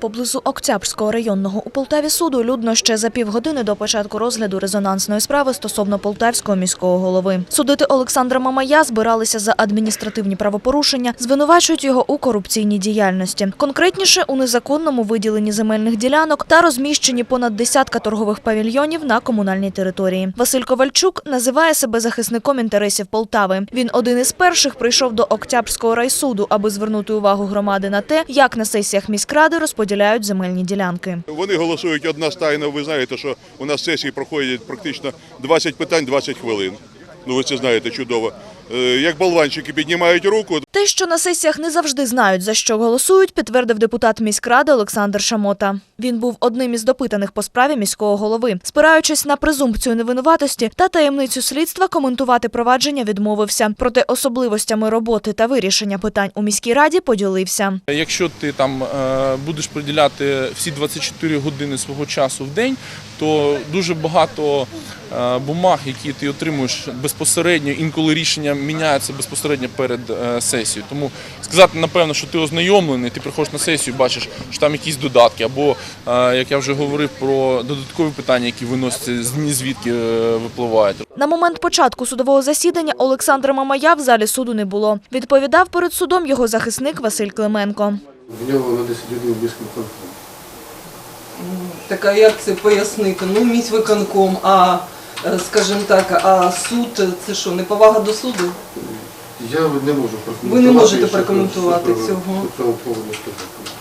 Поблизу Октябрського районного у Полтаві суду людно ще за півгодини до початку розгляду резонансної справи стосовно полтавського міського голови. Судити Олександра Мамая збиралися за адміністративні правопорушення, звинувачують його у корупційній діяльності. Конкретніше у незаконному виділенні земельних ділянок та розміщенні понад десятка торгових павільйонів на комунальній території. Василь Ковальчук називає себе захисником інтересів Полтави. Він один із перших прийшов до Октябрського райсуду, аби звернути увагу громади на те, як на сесіях міськради розподіляють земельні ділянки. Вони голосують одностайно. Ви знаєте, що у нас сесії проходять практично 20 питань 20 хвилин. Ну ви це знаєте чудово. Е, Як болванчики піднімають руку, Те, що на сесіях не завжди знають, за що голосують, підтвердив депутат міськради Олександр Шамота. Він був одним із допитаних по справі міського голови. Спираючись на презумпцію невинуватості та таємницю слідства, коментувати провадження відмовився. Проте особливостями роботи та вирішення питань у міській раді поділився. Якщо ти там е, будеш приділяти всі 24 години свого часу в день, то дуже багато бумаг, які ти отримуєш безпосередньо, інколи рішення міняються безпосередньо перед е, сесією. Тому сказати, напевно, що ти ознайомлений, ти приходиш на сесію, бачиш, що там якісь додатки, або е, як я вже говорив про додаткові питання, які виносяться звідки е, випливають. На момент початку судового засідання Олександра Мамая в залі суду не було. Відповідав перед судом його захисник Василь Клименко. В нього на 10 людей безконфліктно. Так а як це пояснити? Ну, міськвиконком, а е, скажімо так, а суд це що, неповага до суду? Я не можу прокоментувати. Ви не можете прокоментувати цього. Поводу сказати.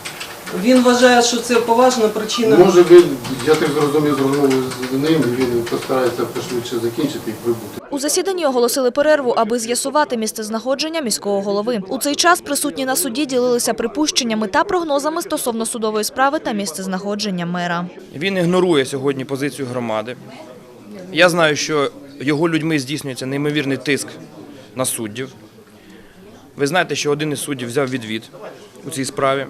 Він вважає, що це поважна причина. Може він, я так зрозумів з розмови з ним, він постарається пошвидше закінчити і прибути. У засіданні оголосили перерву, аби з'ясувати місцезнаходження міського голови. У цей час присутні на суді ділилися припущеннями та прогнозами стосовно судової справи та місцезнаходження мера. Він ігнорує сьогодні позицію громади. Я знаю, що його людьми здійснюється неймовірний тиск на суддів. Ви знаєте, що один із суддів взяв відвід у цій справі.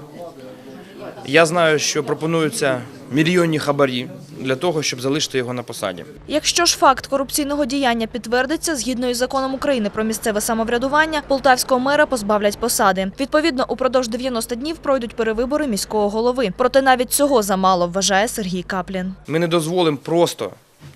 Я знаю, що пропонуються мільйонні хабарі для того, щоб залишити його на посаді. Якщо ж факт корупційного діяння підтвердиться, згідно із законом України про місцеве самоврядування, полтавського мера позбавлять посади. Відповідно, упродовж 90 днів пройдуть перевибори міського голови. Проте навіть цього замало, вважає Сергій Каплін. Ми не дозволимо просто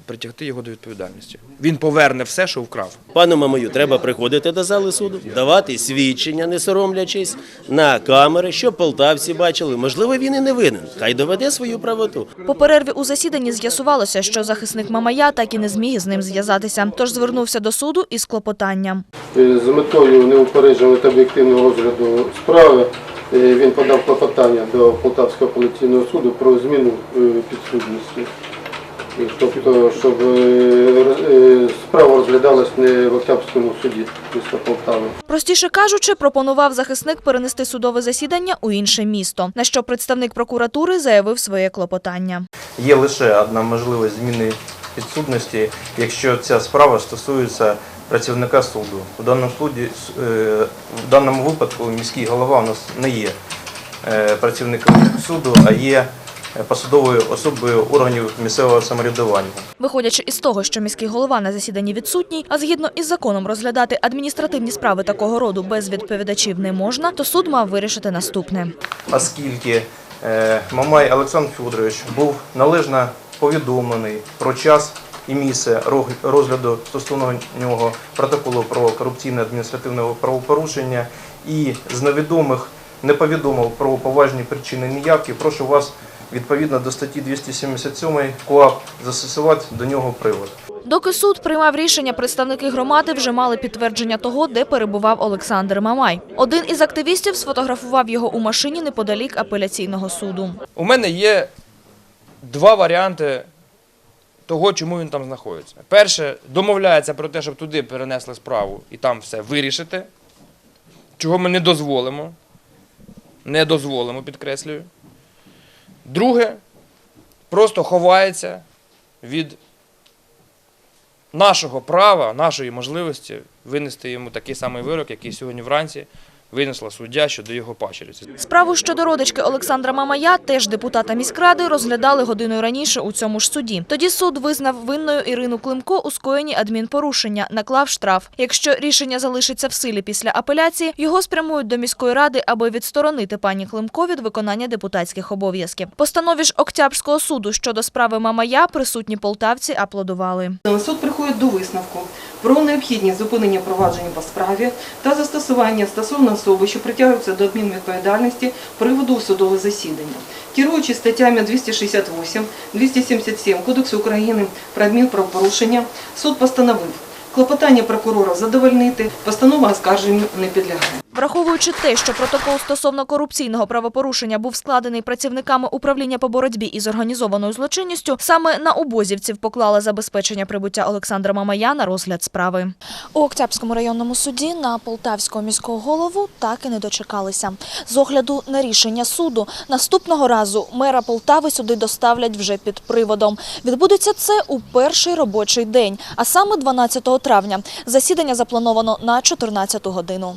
притягти його до відповідальності. Він поверне все, що вкрав. Пану Мамою треба приходити до зали суду, давати свідчення, не соромлячись, на камери, щоб полтавці бачили. Можливо, він і не винен. Хай доведе свою правоту. По перерві у засіданні з'ясувалося, що захисник Мамая так і не зміг з ним зв'язатися, тож звернувся до суду із клопотанням. Е, З метою неупередженого та об'єктивного розгляду справи е, він подав клопотання до Полтавського апеляційного суду про зміну е, підсудності. Е, Тобто, щоб е, роз- е, справа розглядалась не в Октябрському суді міста Полтави. Простіше кажучи, пропонував захисник перенести судове засідання у інше місто, на що представник прокуратури заявив своє клопотання. Є лише одна можливість зміни підсудності, якщо ця справа стосується працівника суду. У даному, суді, е, в даному випадку міський голова у нас не є е, працівником суду, а є е, посадовою особою органів місцевого самоврядування. Виходячи із того, що міський голова на засіданні відсутній, а згідно із законом розглядати адміністративні справи такого роду без відповідачів не можна, то суд мав вирішити наступне. оскільки е, Мамай Олександр Федорович був належно повідомлений про час і місце розгляду стосовно нього протоколу про корупційне адміністративне правопорушення і з невідомих не повідомив про поважні причини неявки, прошу вас відповідно до статті 277 КУАП застосувати до нього привод. Доки суд приймав рішення, представники громади вже мали підтвердження того, де перебував Олександр Мамай. Один із активістів сфотографував його у машині неподалік апеляційного суду. У мене є два варіанти того, чому він там знаходиться. Перше, домовляється про те, щоб туди перенесли справу і там все вирішити, чого ми не дозволимо. Не дозволимо, підкреслюю. Друге, просто ховається від нашого права, нашої можливості винести йому такий самий вирок, який сьогодні вранці винесла суддя щодо його пачериці. Справу щодо родички Олександра Мамая, теж депутата міськради, розглядали годиною раніше у цьому ж суді. Тоді суд визнав винною Ірину Климко у скоєнні адмінпорушення, наклав штраф. Якщо рішення залишиться в силі після апеляції, його спрямують до міської ради, аби відсторонити пані Климко від виконання депутатських обов'язків. Постанові ж Октябрського суду щодо справи Мамая присутні полтавці аплодували. Суд приходить до висновку про необхідність зупинення провадження по справі та застосування стосовно особи, що притягуються до адмінвідповідальності приводу судового засідання. Керуючи статтями 268, 277 Кодексу України про адмінправопорушення, суд постановив клопотання прокурора задовольнити, постанова оскарженню не підлягає. Враховуючи те, що протокол стосовно корупційного правопорушення був складений працівниками управління по боротьбі із організованою злочинністю, саме на убозівців поклали забезпечення прибуття Олександра Мамая на розгляд справи. У Октябрському районному суді на полтавського міського голову так і не дочекалися. З огляду на рішення суду наступного разу мера Полтави сюди доставлять вже під приводом. Відбудеться це у перший робочий день, а саме 12 травня. Засідання заплановано на 14 годину.